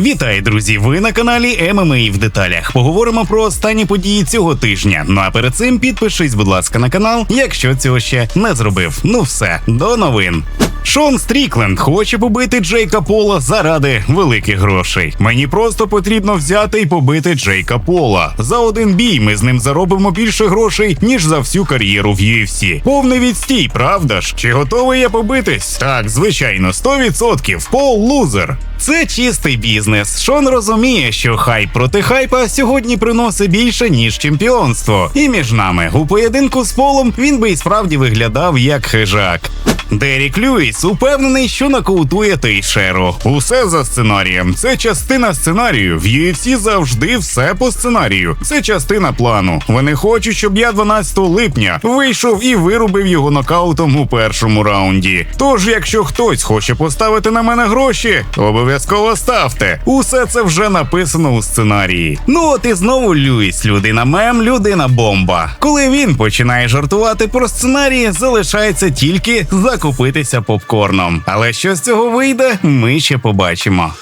Вітаю, друзі! Ви на каналі ММА в деталях. Поговоримо про останні події цього тижня. Ну а перед цим підпишись, будь ласка, на канал, якщо цього ще не зробив. Ну все, до новин. Шон Стрікленд хоче побити Джейка Пола заради великих грошей. Мені просто потрібно взяти і побити Джейка Пола. За один бій ми з ним заробимо більше грошей, ніж за всю кар'єру в UFC. Повний відстій, правда ж? Чи готовий я побитись? Так, звичайно, 100%. Пол лузер. Це чистий бізнес. Шон розуміє, що хайп проти хайпа сьогодні приносить більше, ніж чемпіонство. І між нами у поєдинку з полом він би і справді виглядав як хижак. Дерік Льюіс упевнений, що нокаутує Тейшеру. Усе за сценарієм. Це частина сценарію. В UFC завжди все по сценарію. Це частина плану. Вони хочуть, щоб я 12 липня вийшов і вирубив його нокаутом у першому раунді. Тож, якщо хтось хоче поставити на мене гроші, обов'язково ставте. Усе це вже написано у сценарії. Ну от і знову Льюіс, людина мем, людина бомба. Коли він починає жартувати про сценарії, залишається тільки закупитися попкорном. Але що з цього вийде, ми ще побачимо.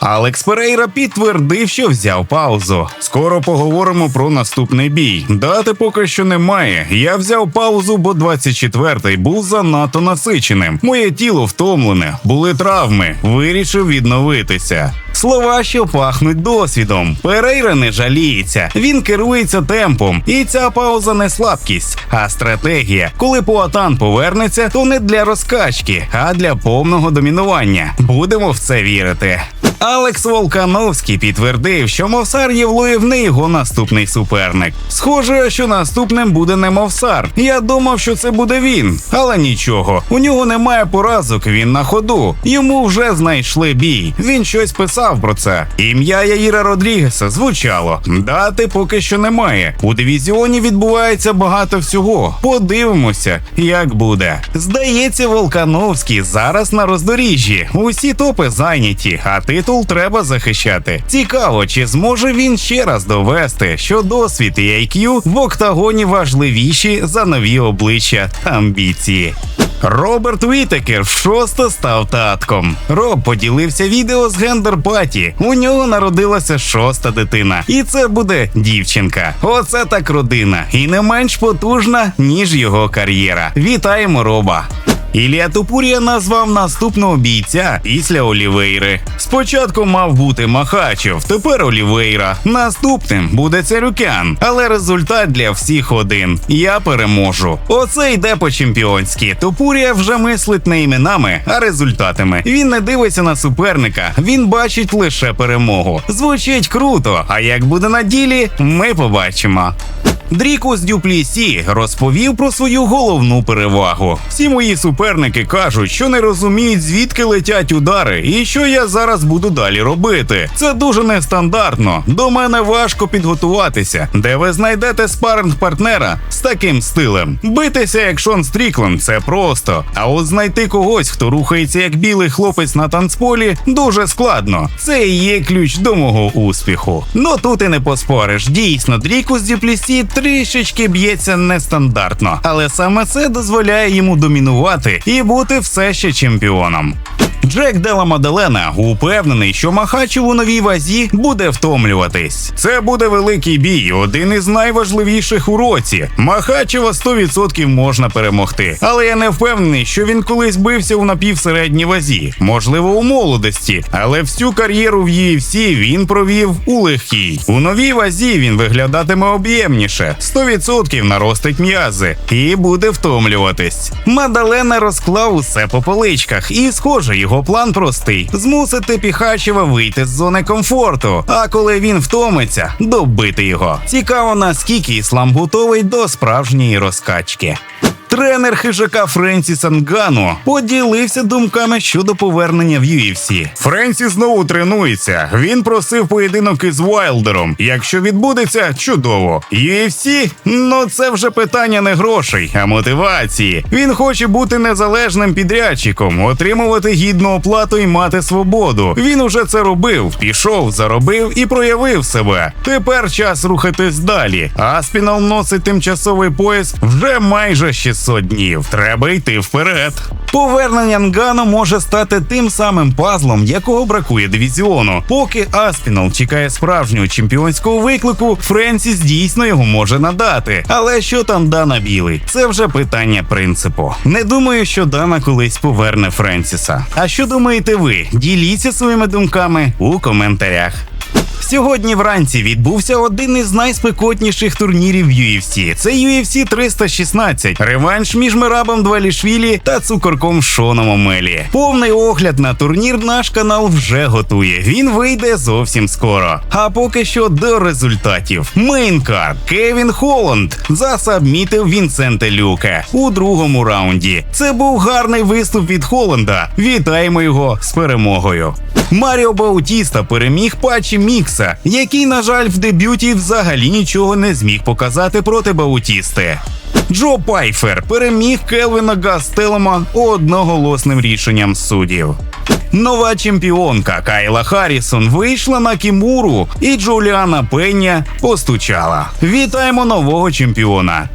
Алекс Перейра підтвердив, що взяв паузу. Скоро поговоримо про наступний бій. Дати поки що немає. Я взяв паузу, бо 24-й був занадто насиченим. Моє тіло втомлене, були травми. Вирішив відновитися. Слова, що пахнуть досвідом. Перейра не жаліється. Він керується темпом, і ця пауза не слабкість, а стратегія. Коли Пуатан повернеться, то не для розкачки, а для повного домінування. Будемо в це вірити. Алекс Волкановський підтвердив, що Мовсар Євлоєв не його наступний суперник. Схоже, що наступним буде не Мовсар. Я думав, що це буде він, але нічого. У нього немає поразок. Він на ходу. Йому вже знайшли бій. Він щось писав про це. Ім'я Яїра Родрігеса звучало. Дати поки що немає. У дивізіоні відбувається багато всього. Подивимося, як буде. Здається, Волкановський зараз на роздоріжжі. Усі топи зайняті, а титул треба захищати. Цікаво, чи зможе він ще раз довести, що досвід і IQ в октагоні важливіші за нові обличчя та амбіції. Роберт Вітекер шосте став татком. Роб поділився відео з гендер паті. У нього народилася шоста дитина, і це буде дівчинка. Оце так родина, і не менш потужна ніж його кар'єра. Вітаємо Роба. Ілія Тупурія назвав наступного бійця після Олівейри. Спочатку мав бути Махачев, тепер Олівейра. Наступним буде Царюкян. Але результат для всіх один. Я переможу. Оце йде по чемпіонськи. Тупурія вже мислить не іменами, а результатами. Він не дивиться на суперника, він бачить лише перемогу. Звучить круто. А як буде на ділі, ми побачимо. Дрікус Дюплісі розповів про свою головну перевагу. Всі мої суперники кажуть, що не розуміють, звідки летять удари, і що я зараз буду далі робити. Це дуже нестандартно. До мене важко підготуватися, де ви знайдете спаринг партнера з таким стилем. Битися як Шон Стрікленд – це просто. А от знайти когось, хто рухається як білий хлопець на танцполі, дуже складно. Це і є ключ до мого успіху. Ну тут і не поспориш. Дійсно, Дрікус Дюплісі трішечки б'ється нестандартно, але саме це дозволяє йому домінувати і бути все ще чемпіоном. Джек Дела Маделена упевнений, що Махачев у новій вазі буде втомлюватись. Це буде великий бій, один із найважливіших у році. Махачева 100% можна перемогти. Але я не впевнений, що він колись бився у напівсередній вазі, можливо, у молодості. Але всю кар'єру в UFC він провів у легкій. У новій вазі він виглядатиме об'ємніше, 100% наростить м'язи і буде втомлюватись. Мадалена розклав усе по поличках, і схоже, його план простий: змусити Піхачева вийти з зони комфорту. А коли він втомиться, добити його. Цікаво, наскільки іслам готовий до справжньої розкачки. Тренер хижака Френсіс Ангану поділився думками щодо повернення в UFC. Френсіс знову тренується. Він просив поєдинок із Вайлдером. Якщо відбудеться, чудово. UFC? Ну це вже питання не грошей, а мотивації. Він хоче бути незалежним підрядчиком, отримувати гідну оплату і мати свободу. Він уже це робив, пішов, заробив і проявив себе. Тепер час рухатись далі. Аспінал носить тимчасовий пояс вже майже 600 500 днів. Треба йти вперед. Повернення Нгану може стати тим самим пазлом, якого бракує дивізіону. Поки Аспінал чекає справжнього чемпіонського виклику, Френсіс дійсно його може надати. Але що там Дана Білий? Це вже питання принципу. Не думаю, що Дана колись поверне Френсіса. А що думаєте ви? Діліться своїми думками у коментарях. Сьогодні вранці відбувся один із найспекотніших турнірів UFC. Це UFC 316, реванш між Мирабом Двалішвілі та цукорком Шоном Омелі. Повний огляд на турнір наш канал вже готує. Він вийде зовсім скоро. А поки що до результатів. Мейнкард Кевін Холланд засабмітив Вінсенте Люке у другому раунді. Це був гарний виступ від Холланда. Вітаємо його з перемогою. Маріо Баутіста переміг патчі Мікса, який, на жаль, в дебюті взагалі нічого не зміг показати проти Баутісти. Джо Пайфер переміг Келвіна Гастелема одноголосним рішенням суддів. Нова чемпіонка Кайла Харрісон вийшла на Кімуру, і Джуліана Пеня постучала. Вітаємо нового чемпіона.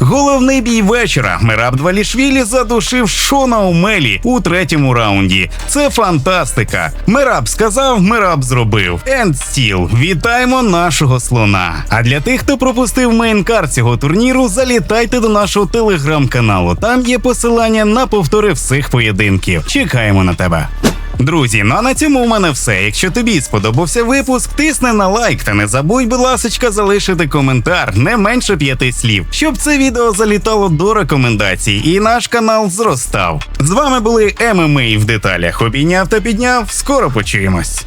Головний бій вечора Мираб Двалішвілі задушив Шона Омелі у третьому раунді. Це фантастика. Мираб сказав, Мираб зробив. Енд стіл. Вітаємо нашого слона. А для тих, хто пропустив мейнкар цього турніру, залітайте до нашого телеграм-каналу. Там є посилання на повтори всіх поєдинків. Чекаємо на тебе. Друзі, ну а на цьому у мене все. Якщо тобі сподобався випуск, тисни на лайк та не забудь, будь ласочка, залишити коментар не менше п'яти слів, щоб це відео залітало до рекомендацій і наш канал зростав. З вами були ММА в деталях. Обійняв та підняв. Скоро почуємось.